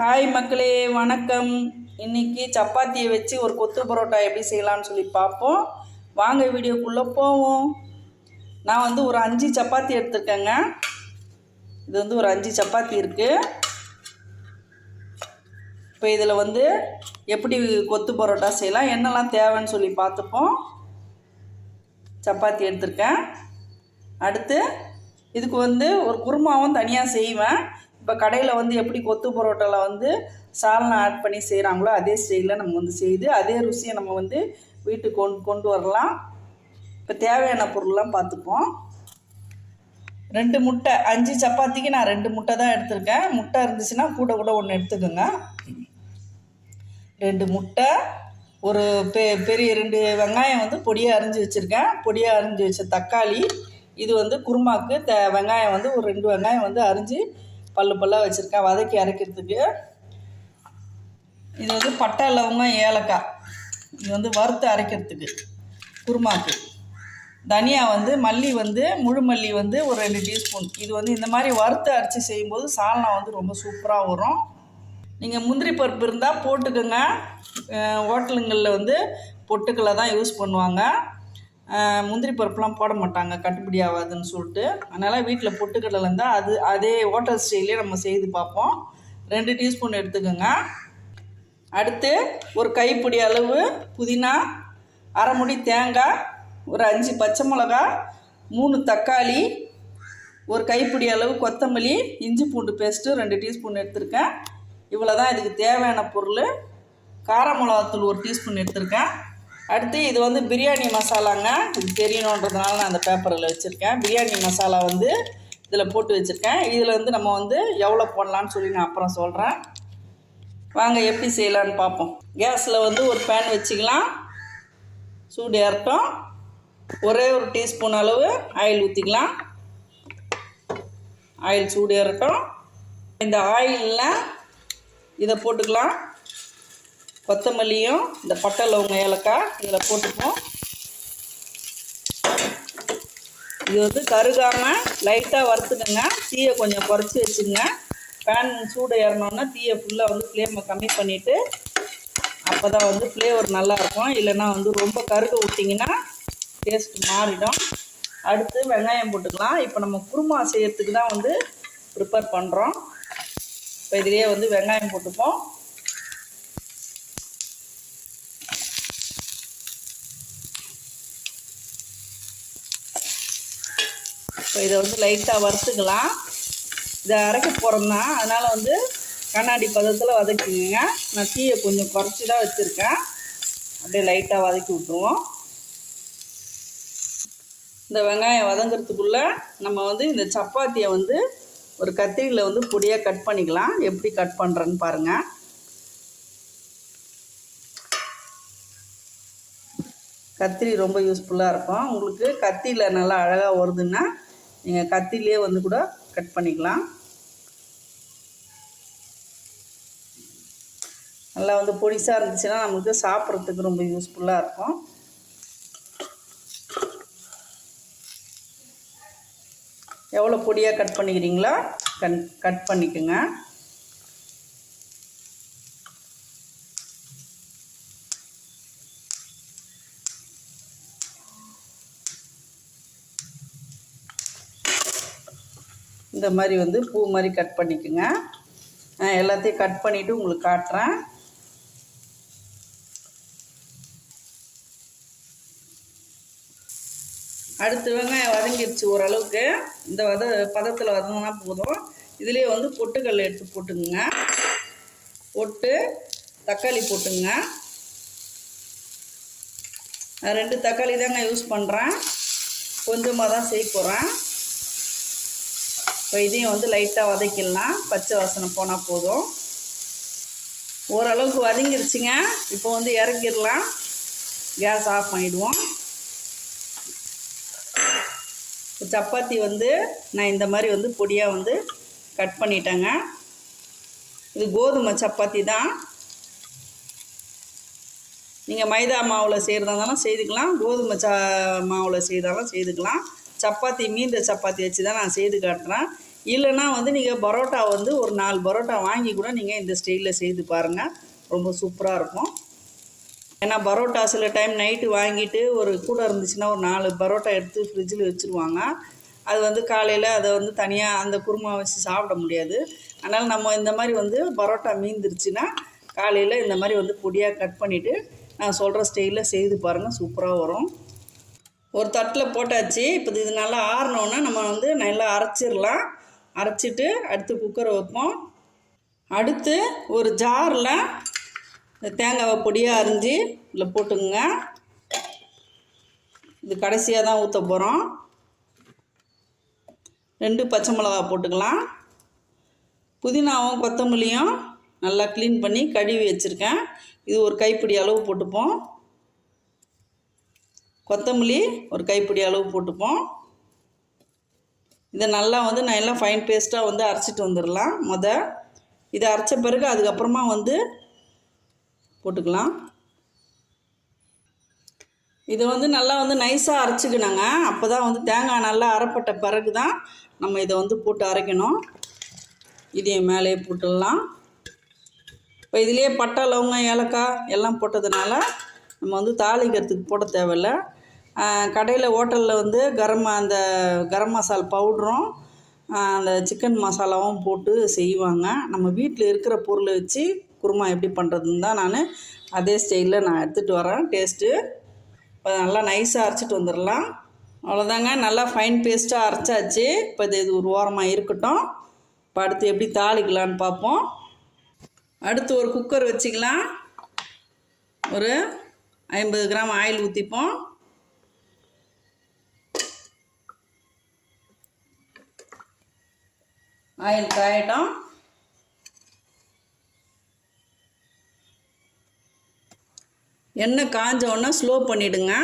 Hi மக்களே வணக்கம். இன்னைக்கு சப்பாத்தியை வச்சு ஒரு கொத்து பரோட்டா எப்படி செய்யலாம்னு சொல்லி பார்ப்போம். வாங்க வீடியோக்குள்ளே போவோம். நான் வந்து ஒரு அஞ்சு சப்பாத்தி எடுத்துருக்கேங்க. இது வந்து ஒரு அஞ்சு சப்பாத்தி இருக்குது இப்போ இதில் வந்து எப்படி கொத்து பரோட்டா செய்யலாம் என்னெல்லாம் தேவைன்னு சொல்லி பார்த்துப்போம். சப்பாத்தி எடுத்திருக்கேன். அடுத்து இதுக்கு வந்து ஒரு குருமாவும் தனியாக செய்வேன். இப்போ கடையில் வந்து எப்படி கொத்து பரோட்டாவில் வந்து சால்னா ஆட் பண்ணி செய்கிறாங்களோ அதே ஸ்டைலில் நம்ம வந்து செய்து அதே ருசியை நம்ம வந்து வீட்டுக்கு கொண்டு கொண்டு வரலாம். இப்போ தேவையான பொருள்லாம் பார்த்துப்போம் ரெண்டு முட்டை அஞ்சு சப்பாத்திக்கு நான் ரெண்டு முட்டை தான் எடுத்திருக்கேன். முட்டை இருந்துச்சுன்னா கூட கூட ஒன்று எடுத்துக்கோங்க. ரெண்டு முட்டை ஒரு பெ பெரிய ரெண்டு வெங்காயம் வந்து பொடியாக அரிஞ்சு வச்சுருக்கேன். பொடியாக அரிஞ்சு வச்ச தக்காளி இது வந்து குருமாக்கு த வெங்காயம் வந்து ஒரு ரெண்டு வெங்காயம் வந்து அரிஞ்சு பல்லு பல்லாக வச்சுருக்கேன். வதக்கி அரைக்கிறதுக்கு இது வந்து பட்டை லவங்கம் ஏலக்காய். இது வந்து வறுத்து அரைக்கிறதுக்கு குருமாக்கு. தனியா வந்து மல்லி வந்து முழு மல்லி வந்து ஒரு ரெண்டு டீஸ்பூன். இது வந்து இந்த மாதிரி வறுத்து அரைச்சி செய்யும்போது சால்னா வந்து ரொம்ப சூப்பராக வரும். நீங்கள் முந்திரி பருப்பு இருந்தால் போட்டுக்கோங்க. ஹோட்டலுங்களில் வந்து பொட்டுக்களை தான் யூஸ் பண்ணுவாங்க. முந்திரி பருப்புலாம் போட மாட்டாங்க கட்டுப்படி ஆகாதுன்னு சொல்லிட்டு. அதனால் வீட்டில் பொட்டுக்கடலை இருந்தால் அது அதே ஹோட்டல் ஸ்டைலே நம்ம செய்து பார்ப்போம். ரெண்டு டீஸ்பூன் எடுத்துக்கோங்க. அடுத்து ஒரு கைப்பிடி அளவு புதினா அரை முடி தேங்காய் ஒரு அஞ்சு பச்சை மிளகா மூணு தக்காளி ஒரு கைப்பிடி அளவு கொத்தமல்லி இஞ்சி பூண்டு பேஸ்ட்டு ரெண்டு டீஸ்பூன் எடுத்திருக்கேன். இவ்வளோ தான் இதுக்கு தேவையான பொருள். கார மிளகாத்தூள் ஒரு டீஸ்பூன் எடுத்திருக்கேன். அடுத்து இது வந்து பிரியாணி மசாலாங்க. இது தெரியணுன்றதுனால நான் அந்த பேப்பரில் வச்சுருக்கேன். பிரியாணி மசாலா வந்து இதில் போட்டு வச்சுருக்கேன். இதில் வந்து நம்ம வந்து எவ்வளோ போடலான்னு சொல்லி நான் அப்புறம் சொல்கிறேன் வாங்க எப்படி செய்யலான்னு பார்ப்போம். கேஸில் வந்து ஒரு பேன் வச்சுக்கலாம். சூடு ஏறட்டும். ஒரே ஒரு டீஸ்பூன் அளவு ஆயில் ஊற்றிக்கலாம் ஆயில் சூடு ஏறட்டும். இந்த ஆயிலில் இதை போட்டுக்கலாம். கொத்தமல்லியும் இந்த பட்டை லவங்க ஏலக்காய் இதில் போட்டுப்போம். இது வந்து கருகாமல் லைட்டாக வறுத்துக்கோங்க தீயை கொஞ்சம் குறைச்சி வச்சுங்க பேன் சூடு ஏறினோன்னா தீயை ஃபுல்லாக வந்து ஃப்ளேமை கம்மி பண்ணிவிட்டு அப்போ தான் வந்து ஃப்ளேவர் நல்லாயிருக்கும் இல்லைன்னா வந்து ரொம்ப கருக விட்டிங்கன்னா டேஸ்ட் மாறிடும். அடுத்து வெங்காயம் போட்டுக்கலாம். இப்போ நம்ம குருமா செய்யறதுக்கு தான் வந்து ப்ரிப்பேர் பண்ணுறோம் இப்போ இதிலேயே வந்து வெங்காயம் போட்டுப்போம். இப்போ இதை வந்து லைட்டாக வறுத்துக்கலாம். இதை அரைக்க போகிறோம்னா அதனால் வந்து கண்ணாடி பதத்தில் வதக்கிங்க. நான் தீயை கொஞ்சம் குறைச்சி தான் வச்சுருக்கேன். அப்படியே லைட்டாக வதக்கி விட்ருவோம் இந்த வெங்காயம் வதங்கிறதுக்குள்ளே நம்ம வந்து இந்த சப்பாத்தியை வந்து ஒரு கத்திரியில் வந்து பொடியாக கட் பண்ணிக்கலாம். எப்படி கட் பண்ணுறேன்னு பாருங்கள் கத்திரி ரொம்ப யூஸ்ஃபுல்லாக இருக்கும். உங்களுக்கு கத்தியில் நல்லா அழகாக வருதுன்னா நீங்கள் கத்திலே வந்து கூட கட் பண்ணிக்கலாம். நல்லா வந்து பொடிசாக இருந்துச்சுன்னா நமக்கு சாப்பிட்றதுக்கு ரொம்ப யூஸ்ஃபுல்லாக இருக்கும். எவ்வளோ பொடியாக கட் பண்ணிக்கிறீங்களோ கண் கட் பண்ணிக்கோங்க. இந்த மாதிரி வந்து பூ மாதிரி கட் பண்ணிக்கோங்க. நான் எல்லாத்தையும் கட் பண்ணிவிட்டு உங்களுக்கு காட்டுறேன். அடுத்து வெங்காயம் வதங்கிடுச்சு ஓரளவுக்கு. இந்த வத பதத்தில் வதங்கினா போதும். இதுலேயே வந்து பொட்டுக்கல் எடுத்து போட்டுக்குங்க. பொட்டு தக்காளி போட்டுங்க ரெண்டு தக்காளி தாங்க யூஸ் பண்ணுறேன் கொஞ்சமாக தான் செய்ய போகிறேன் இப்போ இதையும் வந்து லைட்டாக வதக்கிடலாம். பச்சை வாசனை போனால் போதும். ஓரளவுக்கு வதங்கிருச்சுங்க. இப்போ வந்து இறக்கிடலாம். கேஸ் ஆஃப் பண்ணிவிடுவோம் சப்பாத்தி வந்து நான் இந்த மாதிரி வந்து பொடியாக வந்து கட் பண்ணிட்டேங்க. இது கோதுமை சப்பாத்தி தான். நீங்கள் மைதா மாவில் செய்கிறதா இருந்தாலும் செய்துக்கலாம். கோதுமை சா மாவில் செய்தாலும் செய்துக்கலாம். சப்பாத்தி மீந்த சப்பாத்தி வச்சு தான் நான் செய்து காட்டுறேன். இல்லைன்னா வந்து நீங்கள் பரோட்டா வந்து ஒரு நாலு பரோட்டா வாங்கி கூட நீங்கள் இந்த ஸ்டைலில் செய்து பாருங்கள் ரொம்ப சூப்பராக இருக்கும். ஏன்னா பரோட்டா சில டைம் நைட்டு வாங்கிட்டு ஒரு கூட இருந்துச்சுன்னா ஒரு நாலு பரோட்டா எடுத்து ஃப்ரிட்ஜில் வச்சுருவாங்க. அது வந்து காலையில் அதை வந்து தனியாக அந்த குருமா வச்சு சாப்பிட முடியாது. அதனால் நம்ம இந்த மாதிரி வந்து பரோட்டா மீந்துருச்சுன்னா காலையில் இந்த மாதிரி வந்து பொடியாக கட் பண்ணிவிட்டு நான் சொல்கிற ஸ்டைலில் செய்து பாருங்கள் சூப்பராக வரும். ஒரு தட்டில் போட்டாச்சு. இப்போ இது நல்லா ஆறினோன்னா நம்ம வந்து நல்லா அரைச்சிடலாம். அரைச்சிட்டு அடுத்து குக்கரை வைப்போம் அடுத்து ஒரு ஜாரில் இந்த தேங்காவை பொடியாக அரிஞ்சு இதில் போட்டுக்குங்க. இது கடைசியாக தான் ஊற்ற போகிறோம் ரெண்டு பச்சை மிளகா போட்டுக்கலாம். புதினாவும் கொத்தமல்லியும் நல்லா க்ளீன் பண்ணி கழுவி வச்சுருக்கேன். இது ஒரு கைப்பிடி அளவு போட்டுப்போம். கொத்தமல்லி ஒரு கைப்பிடி அளவு போட்டுப்போம். இதை நல்லா வந்து நான் எல்லாம் ஃபைன் பேஸ்ட்டாக வந்து அரைச்சிட்டு வந்துடலாம் முத. இதை அரைச்ச பிறகு அதுக்கப்புறமா வந்து போட்டுக்கலாம். இதை வந்து நல்லா வந்து நைஸாக அரைச்சிக்கணுங்க. அப்போ தான் வந்து தேங்காய் நல்லா அரைப்பட்ட பிறகு தான் நம்ம இதை வந்து போட்டு அரைக்கணும். இதையும் மேலேயே போட்டுடலாம். இப்போ இதுலேயே பட்டை லவங்கம் ஏலக்காய் எல்லாம் போட்டதுனால நம்ம வந்து தாளிக்கிறதுக்கு போட தேவையில்ல. கடையில் ஹோட்டலில் வந்து கரம் அந்த கரம் மசால் பவுடரும் அந்த சிக்கன் மசாலாவும் போட்டு செய்வாங்க. நம்ம வீட்டில் இருக்கிற பொருளை வச்சு குருமா எப்படி பண்ணுறதுன்னு தான் நான் அதே ஸ்டைலில் நான் எடுத்துகிட்டு வரேன். டேஸ்ட்டு இப்போ நல்லா நைஸாக அரைச்சிட்டு வந்துடலாம். அவ்வளோதாங்க நல்லா ஃபைன் பேஸ்ட்டாக அரைச்சாச்சு. இப்போ இது இது ஒரு ஓரமாக இருக்கட்டும். இப்போ அடுத்து எப்படி தாளிக்கலான்னு பார்ப்போம். அடுத்து ஒரு குக்கர் வச்சுக்கலாம். ஒரு ஐம்பது கிராம் ஆயில் ஊற்றிப்போம் ஆயில் காயட்டும். எண்ணெய் காஞ்ச உடனே ஸ்லோ பண்ணிவிடுங்க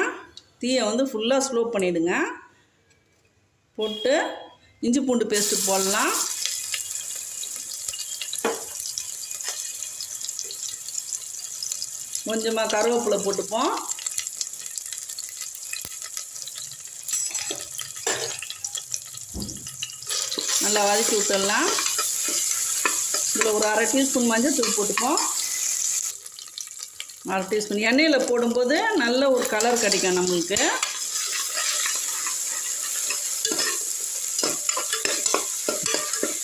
தீயை வந்து ஃபுல்லாக ஸ்லோ பண்ணிவிடுங்க போட்டு இஞ்சி பூண்டு பேஸ்ட்டு போடலாம். கொஞ்சமாக கருவேப்பிலை போட்டுப்போம். நல்லா வதக்கி விட்டுடலாம். இதில் ஒரு அரை டீஸ்பூன் மஞ்சள் தூள் போட்டுப்போம். அரை டீஸ்பூன் எண்ணெயில் போடும்போது நல்ல ஒரு கலர் கிடைக்கும் நம்மளுக்கு.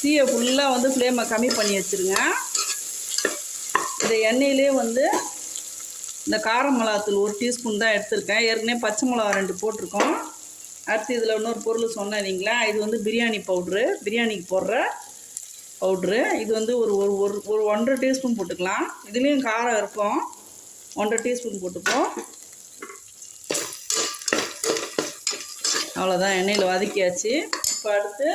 தீயை ஃபுல்லாக வந்து ஃப்ளேமை கம்மி பண்ணி வச்சுருங்க. இந்த எண்ணெயிலே வந்து இந்த கார மிளகாத்தூள் ஒரு டீஸ்பூன் தான் எடுத்திருக்கேன். ஏற்கனவே பச்சை மிளகா ரெண்டு போட்டிருக்கோம். அடுத்து இதில் இன்னொரு பொருள் சொன்னேன் இல்லைங்களா இது வந்து பிரியாணி பவுட்ரு. பிரியாணிக்கு போடுற பவுட்ரு. இது வந்து ஒரு ஒரு ஒரு ஒரு ஒன்றரை டீஸ்பூன் போட்டுக்கலாம். இதுலேயும் காரம் இருக்கும். ஒன்றரை டீஸ்பூன் போட்டுப்போம். அவ்வளோதான் எண்ணெயில் வதக்கியாச்சு. இப்போ அடுத்து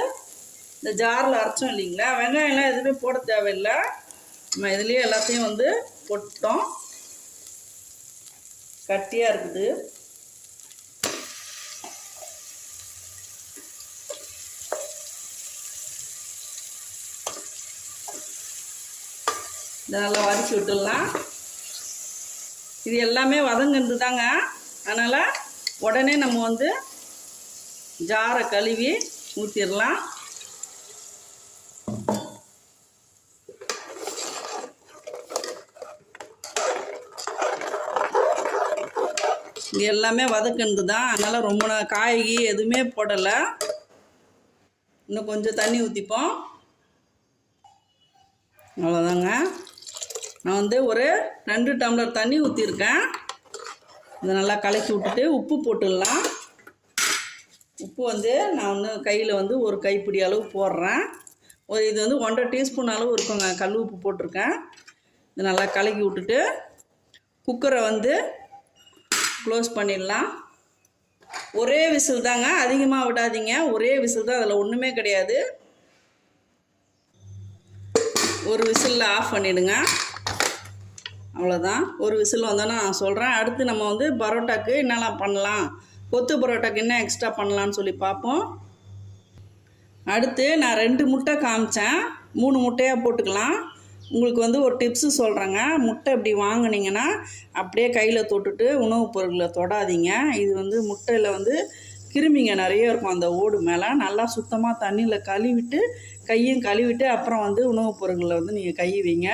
இந்த ஜாரில் அரைச்சோம் இல்லைங்களா? வெங்காயம்லாம் எதுவுமே போட தேவையில்லை. நம்ம இதுலேயே எல்லாத்தையும் வந்து போட்டோம் கட்டியாக இருக்குது. நல்லா வதக்கி விட்டுடலாம். இது எல்லாமே வதங்குறது தாங்க அதனால் உடனே நம்ம வந்து ஜாரை கழுவி ஊற்றிடலாம் இது எல்லாமே வதக்குனது தான் அதனால் ரொம்ப நா- காய்கறி எதுவுமே போடலை. இன்னும் கொஞ்சம் தண்ணி ஊற்றிப்போம் அவ்வளோதாங்க நான் வந்து ஒரு ரெண்டு டம்ளர் தண்ணி ஊற்றிருக்கேன் இதை நல்லா கலக்கி விட்டுட்டு உப்பு போட்டுடலாம். உப்பு வந்து நான் வந்து கையில் வந்து ஒரு கைப்பிடி அளவு போடுறேன். ஒரு இது வந்து ஒன்றரை டீஸ்பூன் அளவு இருக்குங்க கல் உப்பு போட்டிருக்கேன். இது நல்லா கலக்கி விட்டுட்டு குக்கரை வந்து க்ளோஸ் பண்ணிடலாம். ஒரே விசில் தாங்க அதிகமாக விடாதீங்க. ஒரே விசில் தான் அதில் ஒன்றுமே கிடையாது. ஒரு விசிலில் ஆஃப் பண்ணிவிடுங்க அவ்வளோதான் ஒரு விசில் வந்தோன்னா நான் சொல்கிறேன் அடுத்து நம்ம வந்து பரோட்டாக்கு என்னெல்லாம் பண்ணலாம்? கொத்து பரோட்டாக்கு என்ன எக்ஸ்ட்ரா பண்ணலான்னு சொல்லி பார்ப்போம். அடுத்து நான் ரெண்டு முட்டை காமிச்சேன். மூணு முட்டையாக போட்டுக்கலாம். உங்களுக்கு வந்து ஒரு டிப்ஸு சொல்கிறேங்க முட்டை இப்படி வாங்கினீங்கன்னா அப்படியே கையில் தொட்டுட்டு உணவுப் பொருட்களை தொடாதீங்க. இது வந்து முட்டையில் வந்து கிருமிங்க நிறைய இருக்கும் அந்த ஓடு மேலே. நல்லா சுத்தமாக தண்ணியில் கழுவிட்டு கையும் கழுவிட்டு அப்புறம் வந்து உணவுப் பொருட்களை வந்து நீங்கள் கை வைங்க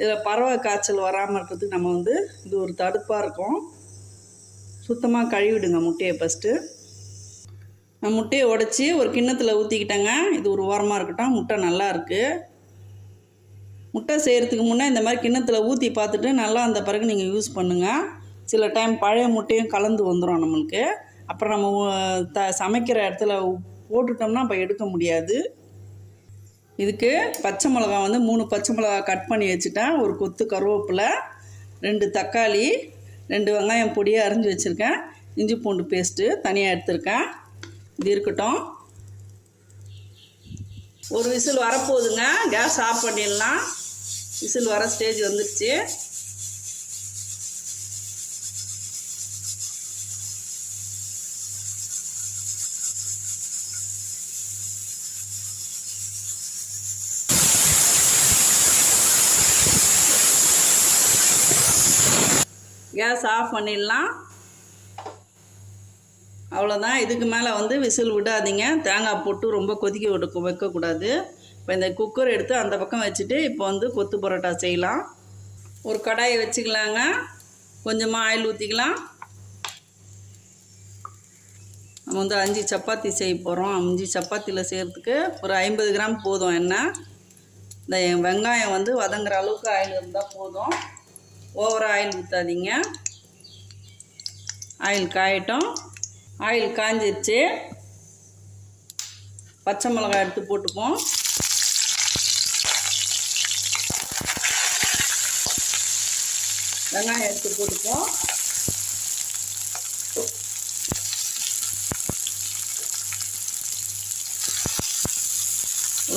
இதில் பறவை காய்ச்சல் வராமல் இருக்கிறதுக்கு நம்ம வந்து இது ஒரு தடுப்பாக இருக்கும். சுத்தமாக கழுவிடுங்க முட்டையை ஃபஸ்ட்டு நான் முட்டையை உடச்சி ஒரு கிண்ணத்தில் ஊற்றிக்கிட்டேங்க இது ஒரு ஓரமாக இருக்கட்டும். முட்டை நல்லா இருக்குது முட்டை செய்கிறதுக்கு முன்னே இந்த மாதிரி கிண்ணத்தில் ஊற்றி பார்த்துட்டு நல்லா அந்த பிறகு நீங்கள் யூஸ் பண்ணுங்கள் சில டைம் பழைய முட்டையும் கலந்து வந்துடும் நம்மளுக்கு. அப்புறம் நம்ம த சமைக்கிற இடத்துல போட்டுட்டோம்னா அப்போ எடுக்க முடியாது. இதுக்கு பச்சை மிளகா வந்து மூணு பச்சை மிளகா கட் பண்ணி வச்சுட்டேன். ஒரு கொத்து கருவேப்பிலை ரெண்டு தக்காளி ரெண்டு வெங்காயம் பொடியாக அரிஞ்சு வச்சுருக்கேன். இஞ்சி பூண்டு பேஸ்ட்டு தனியாக எடுத்திருக்கேன். இது இருக்கட்டும். ஒரு விசில் வரப்போகுதுங்க. கேஸ் ஆஃப் பண்ணிடலாம். விசில் வர ஸ்டேஜ் வந்துடுச்சு கேஸ் ஆஃப் பண்ணிடலாம். அவ்வளோதான் இதுக்கு மேலே வந்து விசில் விடாதீங்க. தேங்காய் போட்டு ரொம்ப கொதிக்க விட வைக்கக்கூடாது. இப்போ இந்த குக்கர் எடுத்து அந்த பக்கம் வச்சுட்டு இப்போ வந்து கொத்து பரோட்டா செய்யலாம். ஒரு கடாயை வச்சுக்கலாங்க. கொஞ்சமாக ஆயில் ஊற்றிக்கலாம் நம்ம வந்து அஞ்சு சப்பாத்தி செய்ய போகிறோம் அஞ்சு சப்பாத்தியில் செய்கிறதுக்கு ஒரு ஐம்பது கிராம் போதும் எண்ணெய். இந்த வெங்காயம் வந்து வதங்குற அளவுக்கு ஆயில் இருந்தால் போதும். ஓவராக ஆயில் ஊற்றாதீங்க ஆயில் காயட்டும். ஆயில் காஞ்சிருச்சு. பச்சை மிளகாய் எடுத்து போட்டுப்போம். வெங்காயம் எடுத்து போட்டுப்போம்.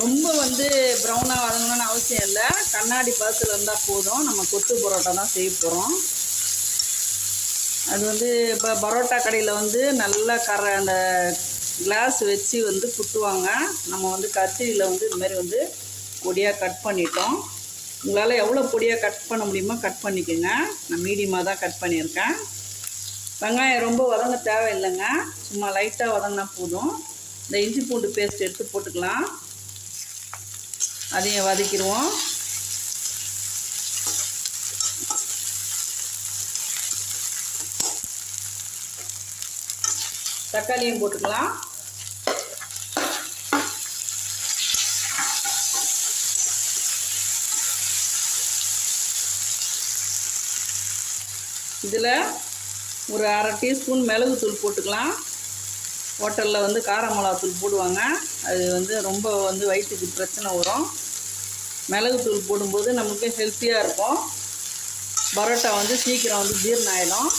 ரொம்ப வந்து ப்ரௌனாக வரணும்னு அவசியம் இல்லை. கண்ணாடி பதத்தில் இருந்தால் போதும். நம்ம கொத்து பரோட்டா தான் செய்ய போகிறோம் அது வந்து இப்போ பரோட்டா கடையில் வந்து நல்லா கர அந்த கிளாஸ் வச்சு வந்து குத்துவாங்க. நம்ம வந்து கத்திரியில் வந்து இதுமாரி வந்து பொடியாக கட் பண்ணிட்டோம். உங்களால் எவ்வளோ பொடியாக கட் பண்ண முடியுமோ கட் பண்ணிக்கோங்க. நான் மீடியமாக தான் கட் பண்ணியிருக்கேன். வெங்காயம் ரொம்ப வதங்க தேவையில்லைங்க. சும்மா லைட்டாக வதங்கினா போதும். இந்த இஞ்சி பூண்டு பேஸ்ட் எடுத்து போட்டுக்கலாம். அதையும் வதக்கிடுவோம். தக்காளியும் போட்டுக்கலாம். இதில் ஒரு அரை டீஸ்பூன் மிளகுத்தூள் போட்டுக்கலாம். ஹோட்டலில் வந்து கார மிளகாத்தூள் போடுவாங்க. அது வந்து ரொம்ப வந்து வயிற்றுக்கு பிரச்சனை வரும். மிளகுத்தூள் போடும்போது நமக்கு ஹெல்த்தியாக இருக்கும். பரோட்டா வந்து சீக்கிரம் வந்து ஜீரணம் ஆகிடும்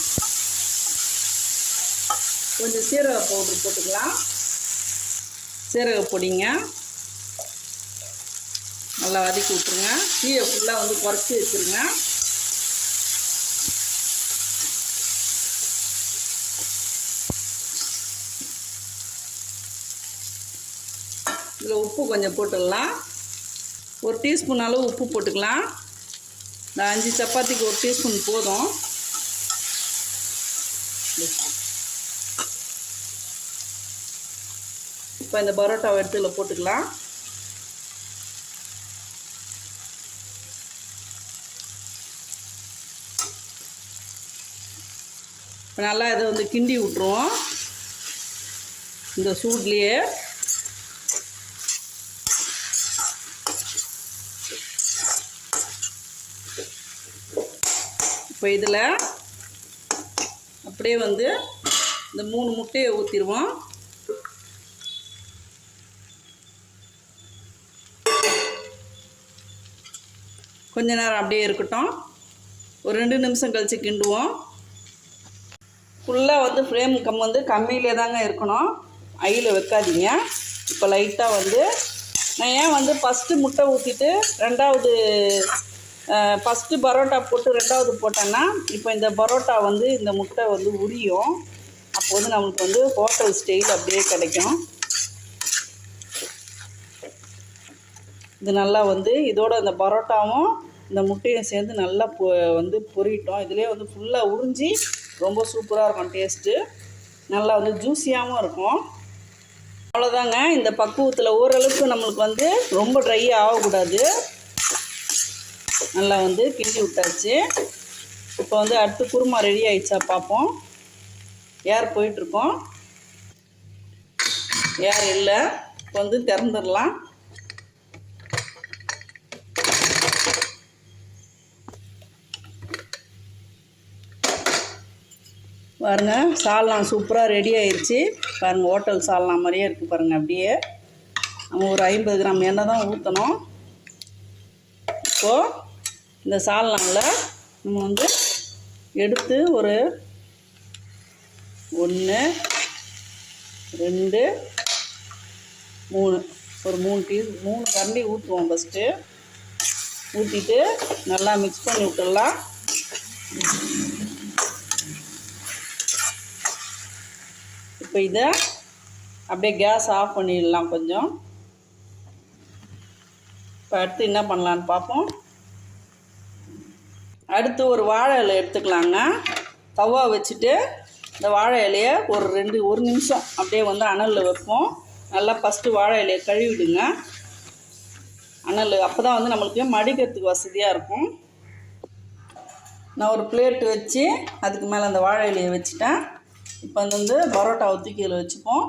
கொஞ்சம் சீரக பவுட்ரு போட்டுக்கலாம். சீரக பொடிங்க. நல்லா வதக்கி விட்ருங்க தீயை ஃபுல்லாக வந்து குறைச்சி வச்சுருங்க. இதில் உப்பு கொஞ்சம் போட்டுடலாம். ஒரு டீஸ்பூன் அளவு உப்பு போட்டுக்கலாம். இந்த அஞ்சு சப்பாத்திக்கு ஒரு டீஸ்பூன் போதும். இப்போ இந்த பரோட்டாவை எடுத்து இதில் போட்டுக்கலாம். இப்போ நல்லா இதை வந்து கிண்டி விட்ருவோம் இந்த சூட்லேயே. இப்போ இதில் அப்படியே வந்து இந்த மூணு முட்டையை ஊற்றிடுவோம் கொஞ்ச நேரம் அப்படியே இருக்கட்டும். ஒரு ரெண்டு நிமிஷம் கழித்து கிண்டுவோம். ஃபுல்லாக வந்து ஃப்ளேம் கம் வந்து கம்மியிலே தாங்க இருக்கணும். ஐயில் வைக்காதீங்க. இப்போ லைட்டாக வந்து நான் ஏன் வந்து ஃபஸ்ட்டு முட்டை ஊற்றிட்டு ரெண்டாவது ஃபஸ்ட்டு பரோட்டா போட்டு ரெண்டாவது போட்டேன்னா இப்போ இந்த பரோட்டா வந்து இந்த முட்டை வந்து உரியும். அப்போ வந்து நம்மளுக்கு வந்து ஹோட்டல் ஸ்டைல் அப்படியே கிடைக்கும். இது நல்லா வந்து இதோட அந்த பரோட்டாவும் இந்த முட்டையும் சேர்ந்து நல்லா பொ வந்து பொறிட்டோம் இதிலே வந்து ஃபுல்லாக உறிஞ்சி ரொம்ப சூப்பராக இருக்கும் டேஸ்ட்டு நல்லா வந்து ஜூஸியாகவும் இருக்கும். அவ்வளோதாங்க இந்த பக்குவத்தில் ஓரளவுக்கு நம்மளுக்கு வந்து ரொம்ப ட்ரை ஆகக்கூடாது. நல்லா வந்து கிண்டி விட்டாச்சு. இப்போ வந்து அடுத்து குருமா ரெடி ஆயிடுச்சா பார்ப்போம். ஏர் போயிட்டுருக்கோம். ஏர் இல்லை. இப்போ வந்து திறந்துடலாம். பாருங்க சால்னா சூப்பராக ரெடி ஆயிடுச்சு பாருங்கள் ஹோட்டல் சால்னா மாதிரியே இருக்குது பாருங்கள் அப்படியே. நம்ம ஒரு ஐம்பது கிராம் எண்ணெய் தான் ஊற்றணும் இப்போது இந்த சால்னாவில் நம்ம வந்து எடுத்து ஒரு ஒன்று ரெண்டு மூணு. ஒரு மூணு டீ மூணு கரண்டி ஊற்றுவோம் ஃபஸ்ட்டு ஊற்றிட்டு நல்லா மிக்ஸ் பண்ணி விட்டுடலாம். இப்போ இதை அப்படியே கேஸ் ஆஃப் பண்ணிடலாம் கொஞ்சம். இப்போ அடுத்து என்ன பண்ணலான்னு பார்ப்போம். அடுத்து ஒரு வாழை இலை எடுத்துக்கலாங்க. தவா வச்சுட்டு இந்த வாழை இலையை ஒரு ரெண்டு ஒரு நிமிஷம் அப்படியே வந்து அனலில் வைப்போம். நல்லா ஃபஸ்ட்டு வாழை இலையை கழுவிடுங்க. அனல் அப்போ தான் வந்து நம்மளுக்கு மடிக்கிறதுக்கு வசதியாக இருக்கும். நான் ஒரு பிளேட் வச்சு அதுக்கு மேலே அந்த வாழை இலையை வச்சுட்டேன். இப்போ வந்து பரோட்டாவை தூக்கியில் வச்சுப்போம்.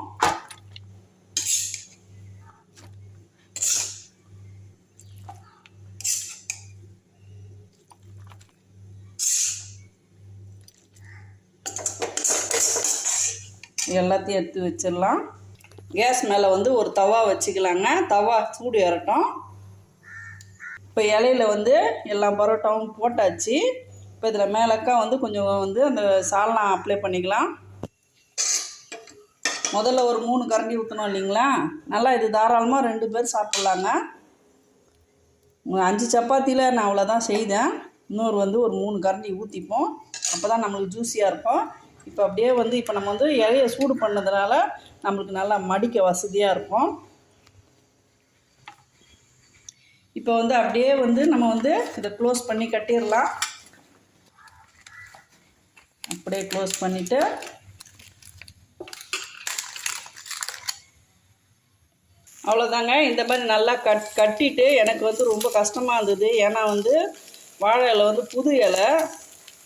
எல்லாத்தையும் எடுத்து வச்சிடலாம். கேஸ் மேலே வந்து ஒரு தவா வச்சுக்கலாங்க. தவா சூடு ஏறட்டும் இப்போ இலையில வந்து எல்லா பரோட்டாவும் போட்டாச்சு. இப்போ இதில் மேலக்கா வந்து கொஞ்சம் வந்து அந்த சால்னா அப்ளை பண்ணிக்கலாம். முதல்ல ஒரு மூணு கரண்டி ஊற்றணும் இல்லைங்களா? நல்லா இது தாராளமாக ரெண்டு பேர் சாப்பிட்லாங்க. அஞ்சு சப்பாத்தியில் நான் அவ்வளோதான் செய்தேன். இன்னொரு வந்து ஒரு மூணு கரண்டி ஊற்றிப்போம் அப்போ தான் நம்மளுக்கு ஜூஸியாக இருக்கும். இப்போ அப்படியே வந்து இப்போ நம்ம வந்து இலையை சூடு பண்ணதுனால நம்மளுக்கு நல்லா மடிக்க வசதியாக இருக்கும். இப்போ வந்து அப்படியே வந்து நம்ம வந்து இதை க்ளோஸ் பண்ணி கட்டிடலாம். அப்படியே க்ளோஸ் பண்ணிவிட்டு அவ்வளோதாங்க இந்த மாதிரி நல்லா கட் கட்டிட்டு எனக்கு வந்து ரொம்ப கஷ்டமாக இருந்தது. ஏன்னா வந்து வாழை இலை வந்து புது இலை.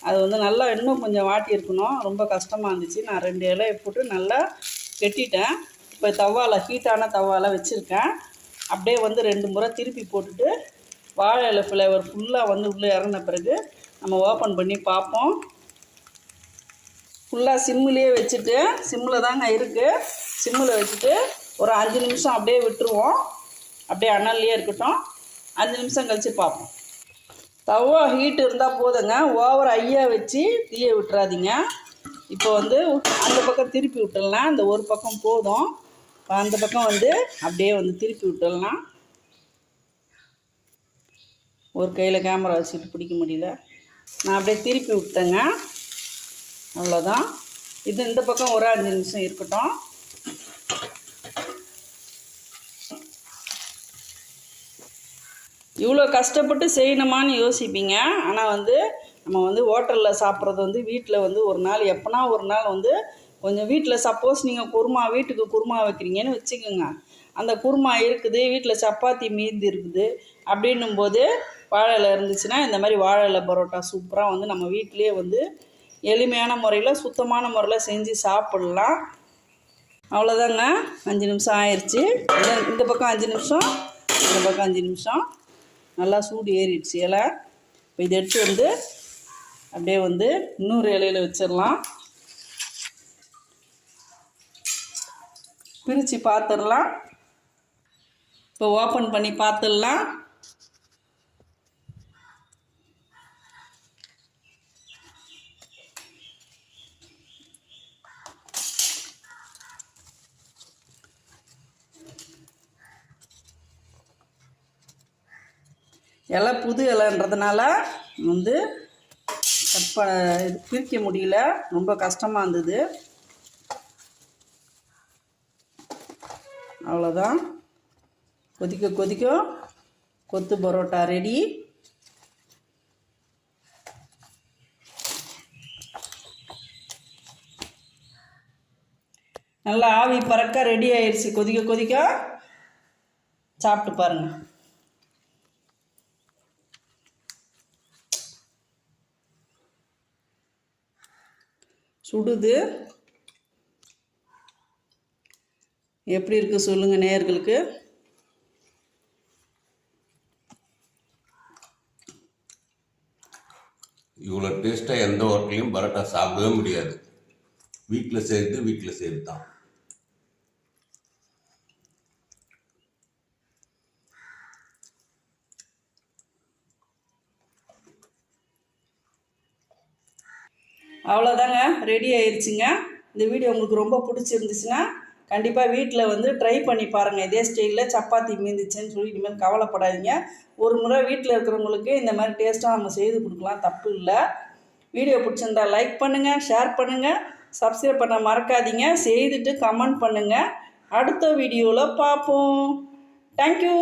அது வந்து நல்லா இன்னும் கொஞ்சம் வாட்டி இருக்கணும். ரொம்ப கஷ்டமாக இருந்துச்சு. நான் ரெண்டு இலையை போட்டு நல்லா கெட்டிட்டேன் இப்போ தவாவில் ஹீட்டான தவாவில் வச்சுருக்கேன். அப்படியே வந்து ரெண்டு முறை திருப்பி போட்டுட்டு வாழை இலை ஃப்ளேவர் ஃபுல்லாக வந்து உள்ளே இறங்கின பிறகு நம்ம ஓப்பன் பண்ணி பார்ப்போம். ஃபுல்லாக சிம்மிலே வச்சுட்டு சிம்மில் தாங்க இருக்குது சிம்மில் வச்சுட்டு ஒரு அஞ்சு நிமிஷம் அப்படியே விட்டுருவோம். அப்படியே அனல்லையே இருக்கட்டும். அஞ்சு நிமிஷம் கழித்து பார்ப்போம். தவா ஹீட் இருந்தால் போதுங்க. ஓவர் ஐயா வச்சு தீயை விட்டுறாதீங்க. இப்போ வந்து அந்த பக்கம் திருப்பி விட்டுடலாம் இந்த ஒரு பக்கம் போதும். அந்த பக்கம் வந்து அப்படியே வந்து திருப்பி விட்டுடலாம் ஒரு கையில் கேமரா வச்சுட்டு பிடிக்க முடியல. நான் அப்படியே திருப்பி விட்டேங்க. அவ்வளோதான் இது இந்த பக்கம் ஒரு அஞ்சு நிமிஷம் இருக்கட்டும். இவ்வளோ கஷ்டப்பட்டு செய்யணுமான்னு யோசிப்பீங்க. ஆனால் வந்து நம்ம வந்து ஹோட்டலில் சாப்பிட்றது வந்து வீட்டில் வந்து ஒரு நாள் எப்போனா ஒரு நாள் வந்து கொஞ்சம் வீட்டில் சப்போஸ் நீங்கள் குருமா வீட்டுக்கு குருமா வைக்கிறீங்கன்னு வச்சுக்கோங்க. அந்த குருமா இருக்குது வீட்டில் சப்பாத்தி மீந்து இருக்குது அப்படின்னும் போது வாழை இலை இருந்துச்சுன்னா இந்த மாதிரி வாழை இலை பரோட்டா சூப்பராக வந்து நம்ம வீட்டிலேயே வந்து எளிமையான முறையில் சுத்தமான முறையில் செஞ்சு சாப்பிட்லாம். அவ்வளோதாங்க அஞ்சு நிமிஷம் ஆயிடுச்சு இந்த பக்கம் அஞ்சு நிமிஷம் இந்த பக்கம் அஞ்சு நிமிஷம். நல்லா சூடு ஏறிடுச்சு இலை. இப்போ இதை எடுத்து வந்து அப்படியே வந்து இன்னொரு இலையில் வச்சிடலாம். பிரித்து பார்த்துடலாம் இப்போ ஓப்பன் பண்ணி பார்த்துடலாம் இலை புது இலைன்றதுனால வந்து கட் இது பிரிக்க முடியல. ரொம்ப கஷ்டமாக இருந்தது. அவ்வளோதான் கொதிக்க கொதிக்க கொத்து பரோட்டா ரெடி நல்லா ஆவி பறக்க ரெடி ஆயிடுச்சு கொதிக்க கொதிக்க சாப்பிட்டு பாருங்கள் சுடுது. எப்படி இருக்குது சொல்லுங்கள் நேயர்களுக்கு. இவ்வளோ டேஸ்ட்டாக எந்த ஹோட்டலையும் பரோட்டா சாப்பிடவே முடியாது. வீட்டில் சேர்த்து வீட்டில் செய்கிறது தான் அவ்வளோதாங்க ரெடி ஆயிடுச்சுங்க இந்த வீடியோ உங்களுக்கு ரொம்ப பிடிச்சிருந்துச்சுன்னா கண்டிப்பாக வீட்டில் வந்து ட்ரை பண்ணி பாருங்கள் இதே ஸ்டைலில் சப்பாத்தி மீந்துச்சுன்னு சொல்லி இனிமேல் கவலைப்படாதீங்க. ஒரு முறை வீட்டில் இருக்கிறவங்களுக்கு இந்த மாதிரி டேஸ்ட்டாக நம்ம செய்து கொடுக்கலாம் தப்பு இல்லை. வீடியோ பிடிச்சிருந்தா லைக் பண்ணுங்கள் ஷேர் பண்ணுங்கள் சப்ஸ்கிரைப் பண்ண மறக்காதீங்க. செய்துட்டு கமெண்ட் பண்ணுங்கள் அடுத்த வீடியோவில் பார்ப்போம். தேங்க்யூ